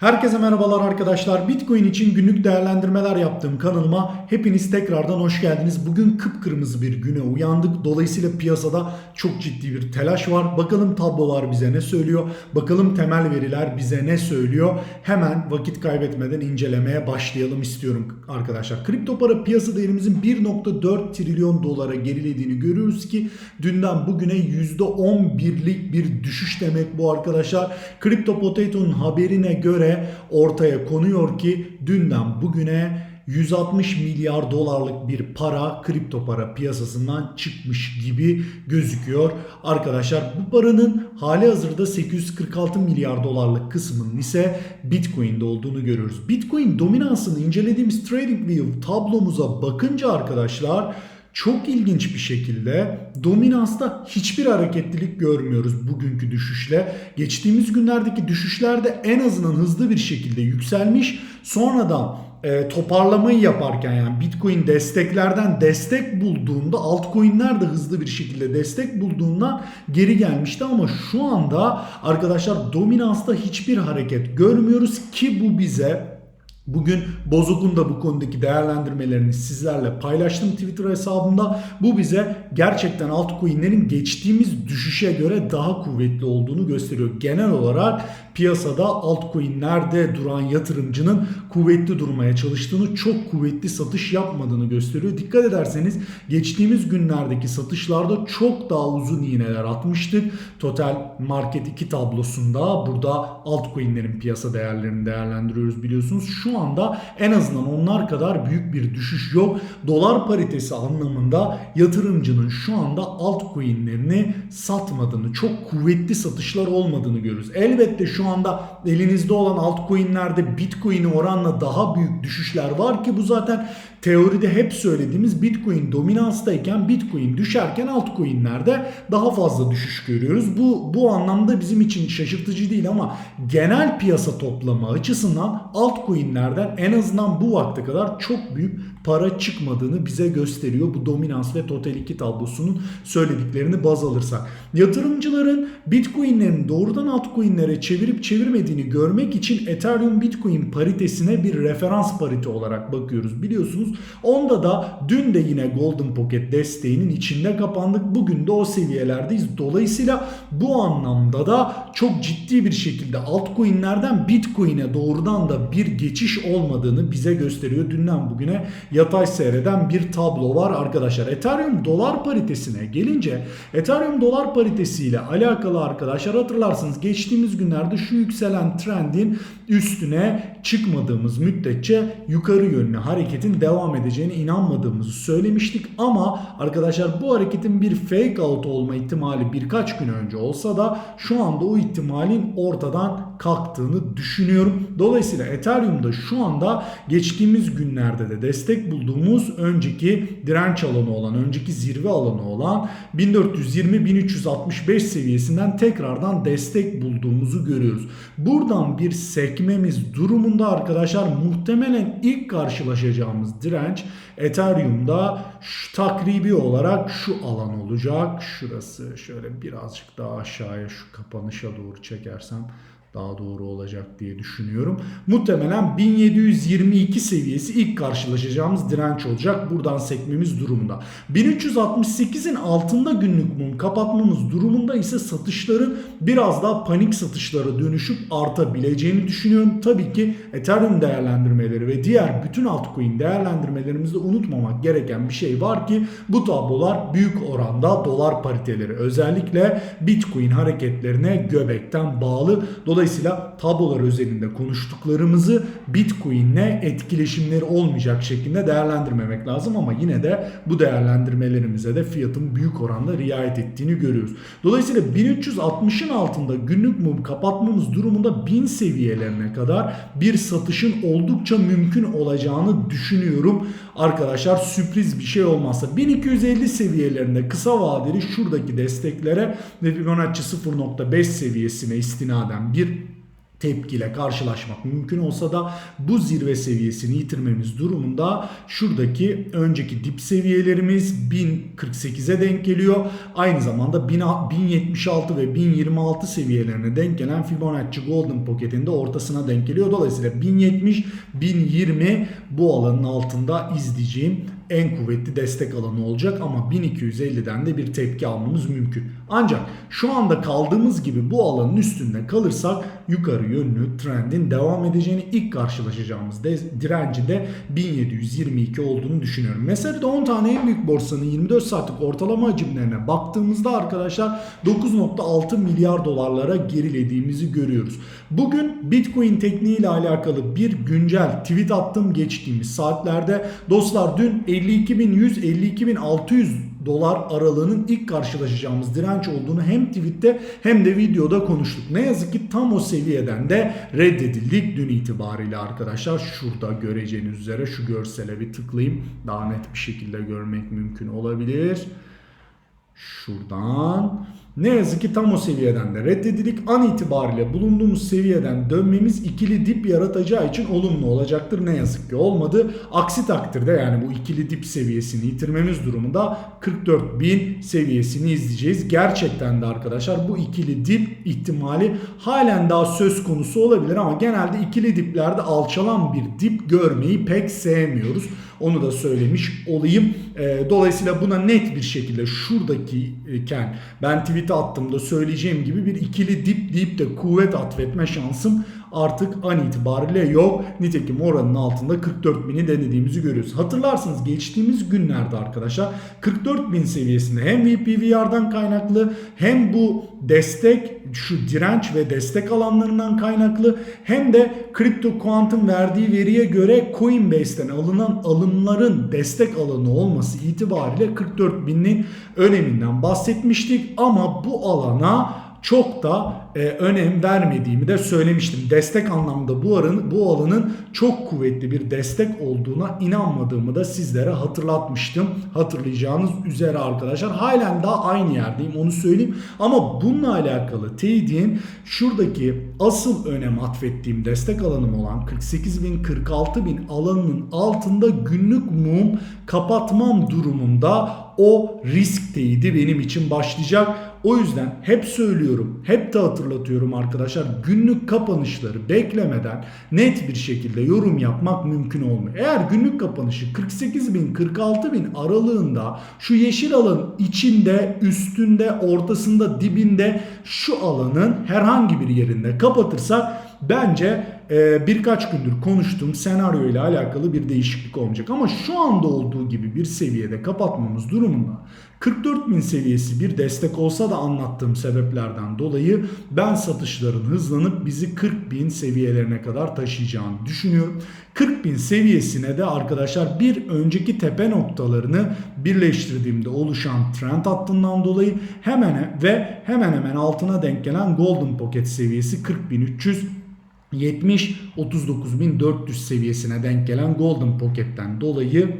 Herkese merhabalar arkadaşlar. Bitcoin için günlük değerlendirmeler yaptığım kanalıma hepiniz tekrardan hoş geldiniz. Bugün kıpkırmızı bir güne uyandık. Dolayısıyla piyasada çok ciddi bir telaş var. Bakalım tablolar bize ne söylüyor? Bakalım temel veriler bize ne söylüyor? Hemen vakit kaybetmeden incelemeye başlayalım istiyorum arkadaşlar. Kripto para piyasa değerimizin 1.4 trilyon dolara gerilediğini görüyoruz ki dünden bugüne %11'lik bir düşüş demek bu arkadaşlar. Crypto Potato'nun haberine göre ortaya konuyor ki dünden bugüne 160 milyar dolarlık bir para kripto para piyasasından çıkmış gibi gözüküyor. Arkadaşlar bu paranın hali hazırda 846 milyar dolarlık kısmının ise Bitcoin'de olduğunu görüyoruz. Bitcoin dominansını incelediğimiz TradingView tablomuza bakınca arkadaşlar çok ilginç bir şekilde dominansta hiçbir hareketlilik görmüyoruz bugünkü düşüşle. Geçtiğimiz günlerdeki düşüşlerde en azından hızlı bir şekilde yükselmiş. Sonradan e, toparlamayı yaparken yani Bitcoin desteklerden destek bulduğunda altcoin'ler de hızlı bir şekilde destek bulduğundan geri gelmişti ama şu anda arkadaşlar dominansta hiçbir hareket görmüyoruz ki bu bize Bugün Bozok'un da bu konudaki değerlendirmelerini sizlerle paylaştım Twitter hesabımda. Bu bize gerçekten altcoin'lerin geçtiğimiz düşüşe göre daha kuvvetli olduğunu gösteriyor. Genel olarak piyasada altcoin'lerde duran yatırımcının kuvvetli durmaya çalıştığını, çok kuvvetli satış yapmadığını gösteriyor. Dikkat ederseniz geçtiğimiz günlerdeki satışlarda çok daha uzun iğneler atmıştık. Total Market 2 tablosunda burada altcoin'lerin piyasa değerlerini değerlendiriyoruz biliyorsunuz. Şu anda en azından onlar kadar büyük bir düşüş yok. Dolar paritesi anlamında yatırımcının şu anda altcoin'lerini satmadığını, çok kuvvetli satışlar olmadığını görüyoruz. Elbette şu anda elinizde olan altcoin'lerde Bitcoin'e oranla daha büyük düşüşler var ki bu zaten teoride hep söylediğimiz Bitcoin dominanstayken Bitcoin düşerken altcoin'lerde daha fazla düşüş görüyoruz. Bu bu anlamda bizim için şaşırtıcı değil ama genel piyasa toplamı açısından altcoin'lerden en azından bu vakte kadar çok büyük para çıkmadığını bize gösteriyor. Bu dominans ve total 2 tablosunun söylediklerini baz alırsak. Yatırımcıların Bitcoin'lerin doğrudan altcoin'lere çevirip çevirmediğini görmek için Ethereum Bitcoin paritesine bir referans parite olarak bakıyoruz. Biliyorsunuz onda da dün de yine Golden Pocket desteğinin içinde kapandık. Bugün de o seviyelerdeyiz. Dolayısıyla bu anlamda da çok ciddi bir şekilde altcoin'lerden Bitcoin'e doğrudan da bir geçiş olmadığını bize gösteriyor. Dünden bugüne yatay seyreden bir tablo var arkadaşlar. Ethereum dolar paritesine gelince Ethereum dolar paritesiyle alakalı arkadaşlar hatırlarsınız geçtiğimiz günlerde şu yükselen trendin üstüne çıkmadığımız müddetçe yukarı yönlü hareketin devam edeceğine inanmadığımızı söylemiştik. Ama arkadaşlar bu hareketin bir fake out olma ihtimali birkaç gün önce olsa da şu anda o ihtimalin ortadan kalktığını düşünüyorum. Dolayısıyla Ethereum'da şu anda geçtiğimiz günlerde de destek bulduğumuz önceki direnç alanı olan, önceki zirve alanı olan 1420-1365 seviyesinden tekrardan destek bulduğumuzu görüyoruz. Buradan bir sekmemiz durumunda arkadaşlar muhtemelen ilk karşılaşacağımız direnç Ethereum'da şu takribi olarak şu alan olacak. Şurası şöyle birazcık daha aşağıya şu kapanışa doğru çekersem daha doğru olacak diye düşünüyorum. Muhtemelen 1722 seviyesi ilk karşılaşacağımız direnç olacak. Buradan sekmemiz durumunda. 1368'in altında günlük mum kapatmamız durumunda ise satışların biraz daha panik satışlara dönüşüp artabileceğini düşünüyorum. Tabii ki Ethereum değerlendirmeleri ve diğer bütün altcoin değerlendirmelerimizde unutmamak gereken bir şey var ki bu tablolar büyük oranda dolar pariteleri özellikle Bitcoin hareketlerine göbekten bağlı. Dolayısıyla tablolar özelinde konuştuklarımızı Bitcoin'le etkileşimleri olmayacak şekilde değerlendirmemek lazım ama yine de bu değerlendirmelerimize de fiyatın büyük oranda riayet ettiğini görüyoruz. Dolayısıyla 1360'ın altında günlük mum kapatmamız durumunda 1000 seviyelerine kadar bir satışın oldukça mümkün olacağını düşünüyorum. Arkadaşlar sürpriz bir şey olmazsa 1250 seviyelerinde kısa vadeli şuradaki desteklere ve Fibonacci 0.5 seviyesine istinaden bir tepkiyle karşılaşmak mümkün olsa da bu zirve seviyesini yitirmemiz durumunda şuradaki önceki dip seviyelerimiz 1048'e denk geliyor. Aynı zamanda 1076 ve 1026 seviyelerine denk gelen Fibonacci Golden Pocket'in de ortasına denk geliyor. Dolayısıyla 1070, 1020 bu alanın altında izleyeceğim en kuvvetli destek alanı olacak ama 1250'den de bir tepki almamız mümkün. Ancak şu anda kaldığımız gibi bu alanın üstünde kalırsak yukarı yönlü trendin devam edeceğini ilk karşılaşacağımız direnci de 1722 olduğunu düşünüyorum. Mesela de 10 tane en büyük borsanın 24 saatlik ortalama hacimlerine baktığımızda arkadaşlar 9.6 milyar dolarlara gerilediğimizi görüyoruz. Bugün Bitcoin tekniği ile alakalı bir güncel tweet attım geçtiğimiz saatlerde. Dostlar dün 52.100 52.600 dolar aralığının ilk karşılaşacağımız direnç olduğunu hem tweette hem de videoda konuştuk. Ne yazık ki tam o seviyeden de reddedildik dün itibariyle arkadaşlar. Şurada göreceğiniz üzere şu görsele bir tıklayayım. Daha net bir şekilde görmek mümkün olabilir. Şuradan. Ne yazık ki tam o seviyeden de reddedildik. An itibariyle bulunduğumuz seviyeden dönmemiz ikili dip yaratacağı için olumlu olacaktır. Ne yazık ki olmadı. Aksi takdirde yani bu ikili dip seviyesini yitirmemiz durumunda 44.000 seviyesini izleyeceğiz. Gerçekten de arkadaşlar bu ikili dip ihtimali halen daha söz konusu olabilir ama genelde ikili diplerde alçalan bir dip görmeyi pek sevmiyoruz. Onu da söylemiş olayım. E, dolayısıyla buna net bir şekilde şuradaki iken ben tweet'e attığımda söyleyeceğim gibi bir ikili dip deyip de kuvvet atfetme şansım artık an itibariyle yok. Nitekim oranın altında 44 bini denediğimizi görüyoruz. Hatırlarsınız geçtiğimiz günlerde arkadaşlar 44 bin seviyesinde hem VPVR'dan kaynaklı hem bu destek şu direnç ve destek alanlarından kaynaklı hem de kripto kuantum verdiği veriye göre Coinbase'ten alınan alımların destek alanı olması itibariyle 44 binin öneminden bahsetmiştik ama bu alana çok da e, önem vermediğimi de söylemiştim. Destek anlamda bu alanın, bu alanın çok kuvvetli bir destek olduğuna inanmadığımı da sizlere hatırlatmıştım. Hatırlayacağınız üzere arkadaşlar. Halen daha aynı yerdeyim onu söyleyeyim. Ama bununla alakalı teyidin şuradaki asıl önem atfettiğim destek alanım olan 48 bin 46 bin alanının altında günlük mum kapatmam durumunda o risk teyidi benim için başlayacak. O yüzden hep söylüyorum, hep de hatırlatıyorum arkadaşlar. Günlük kapanışları beklemeden net bir şekilde yorum yapmak mümkün olmuyor. Eğer günlük kapanışı 48 bin 46 bin aralığında şu yeşil alanın içinde, üstünde, ortasında, dibinde şu alanın herhangi bir yerinde kapatırsak bence e, birkaç gündür konuştuğum senaryo ile alakalı bir değişiklik olmayacak. Ama şu anda olduğu gibi bir seviyede kapatmamız durumunda 44 bin seviyesi bir destek olsa da anlattığım sebeplerden dolayı ben satışların hızlanıp bizi 40 bin seviyelerine kadar taşıyacağını düşünüyorum. 40 bin seviyesine de arkadaşlar bir önceki tepe noktalarını birleştirdiğimde oluşan trend hattından dolayı hemen ve hemen hemen altına denk gelen Golden Pocket seviyesi 40.300 70 39.400 seviyesine denk gelen Golden Pocket'ten dolayı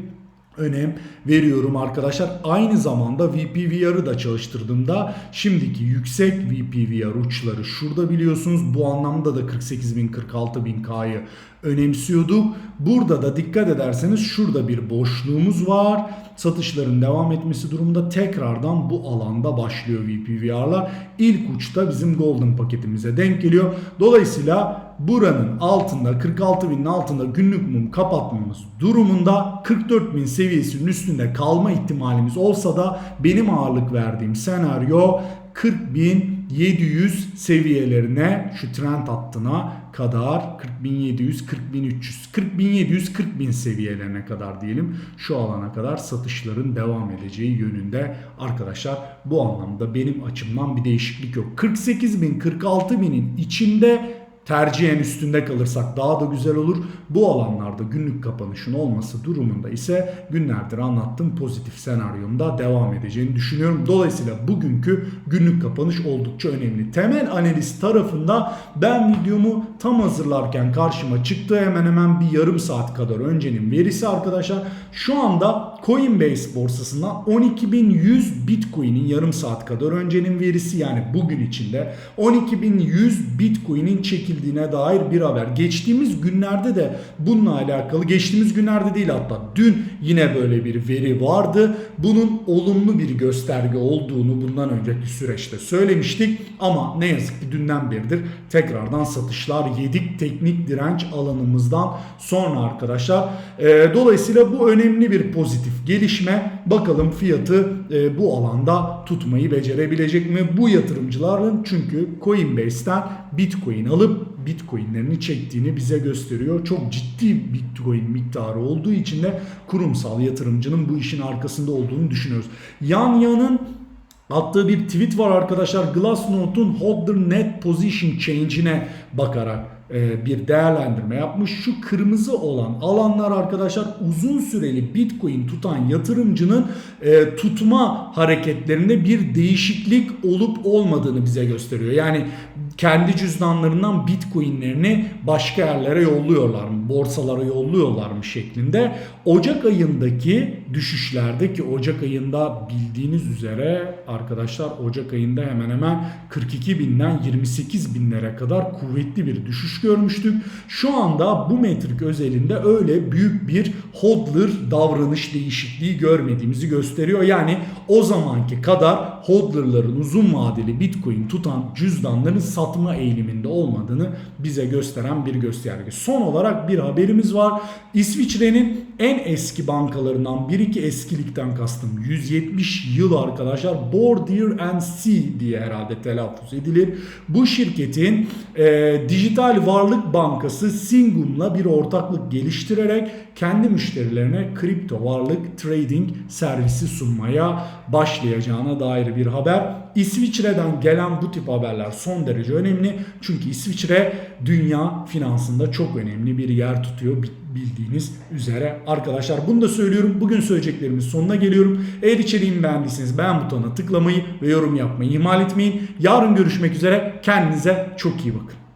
önem veriyorum arkadaşlar. Aynı zamanda VPVR'ı da çalıştırdığımda şimdiki yüksek VPVR uçları şurada biliyorsunuz. Bu anlamda da 48.000 46.000K'yı önemsiyorduk. Burada da dikkat ederseniz şurada bir boşluğumuz var. Satışların devam etmesi durumunda tekrardan bu alanda başlıyor VPVR'lar. İlk uçta bizim Golden paketimize denk geliyor. Dolayısıyla buranın altında 46 binin altında günlük mum kapatmamız durumunda 44 bin seviyesinin üstünde kalma ihtimalimiz olsa da benim ağırlık verdiğim senaryo 40.700 seviyelerine şu trend hattına kadar 40.700 40.300 40.700 40.000 seviyelerine kadar diyelim şu alana kadar satışların devam edeceği yönünde. Arkadaşlar bu anlamda benim açımdan bir değişiklik yok. 48.000 46.000'in içinde tercihen üstünde kalırsak daha da güzel olur. Bu alanlarda günlük kapanışın olması durumunda ise günlerdir anlattığım pozitif senaryomda devam edeceğini düşünüyorum. Dolayısıyla bugünkü günlük kapanış oldukça önemli. Temel analiz tarafında ben videomu tam hazırlarken karşıma çıktı. Hemen hemen bir yarım saat kadar öncenin verisi arkadaşlar. Şu anda Coinbase borsasından 12.100 Bitcoin'in yarım saat kadar öncenin verisi yani bugün içinde 12.100 Bitcoin'in çekildiği çekildiğine dair bir haber. Geçtiğimiz günlerde de bununla alakalı, geçtiğimiz günlerde değil hatta dün yine böyle bir veri vardı. Bunun olumlu bir gösterge olduğunu bundan önceki süreçte söylemiştik ama ne yazık ki dünden beridir tekrardan satışlar yedik teknik direnç alanımızdan sonra arkadaşlar. Ee, dolayısıyla bu önemli bir pozitif gelişme. Bakalım fiyatı e, bu alanda tutmayı becerebilecek mi? Bu yatırımcıların çünkü Coinbase'ten Bitcoin alıp Bitcoin'lerini çektiğini bize gösteriyor. Çok ciddi Bitcoin miktarı olduğu için de kurumsal yatırımcının bu işin arkasında olduğunu düşünüyoruz. Yan yanın attığı bir tweet var arkadaşlar. Glassnode'un Holder Net Position Change'ine bakarak bir değerlendirme yapmış. Şu kırmızı olan alanlar arkadaşlar uzun süreli Bitcoin tutan yatırımcının e, tutma hareketlerinde bir değişiklik olup olmadığını bize gösteriyor. Yani kendi cüzdanlarından Bitcoin'lerini başka yerlere yolluyorlar mı? Borsalara yolluyorlar mı şeklinde. Ocak ayındaki düşüşlerde ki Ocak ayında bildiğiniz üzere arkadaşlar Ocak ayında hemen hemen 42 binden 28 binlere kadar kuvvetli bir düşüş görmüştük. Şu anda bu metrik özelinde öyle büyük bir hodler davranış değişikliği görmediğimizi gösteriyor. Yani o zamanki kadar hodlerların uzun vadeli Bitcoin tutan cüzdanların satma eğiliminde olmadığını bize gösteren bir gösterge. Son olarak bir haberimiz var. İsviçre'nin en eski bankalarından biri ki eskilikten kastım 170 yıl arkadaşlar Bordier and Sea diye herhalde telaffuz edilir. Bu şirketin e, dijital varlık bankası Singum'la bir ortaklık geliştirerek kendi müşterilerine kripto varlık trading servisi sunmaya başlayacağına dair bir haber. İsviçre'den gelen bu tip haberler son derece önemli. Çünkü İsviçre dünya finansında çok önemli bir yer tutuyor bildiğiniz üzere. Arkadaşlar bunu da söylüyorum. Bugün söyleyeceklerimin sonuna geliyorum. Eğer içeriğimi beğendiyseniz beğen butonuna tıklamayı ve yorum yapmayı ihmal etmeyin. Yarın görüşmek üzere. Kendinize çok iyi bakın.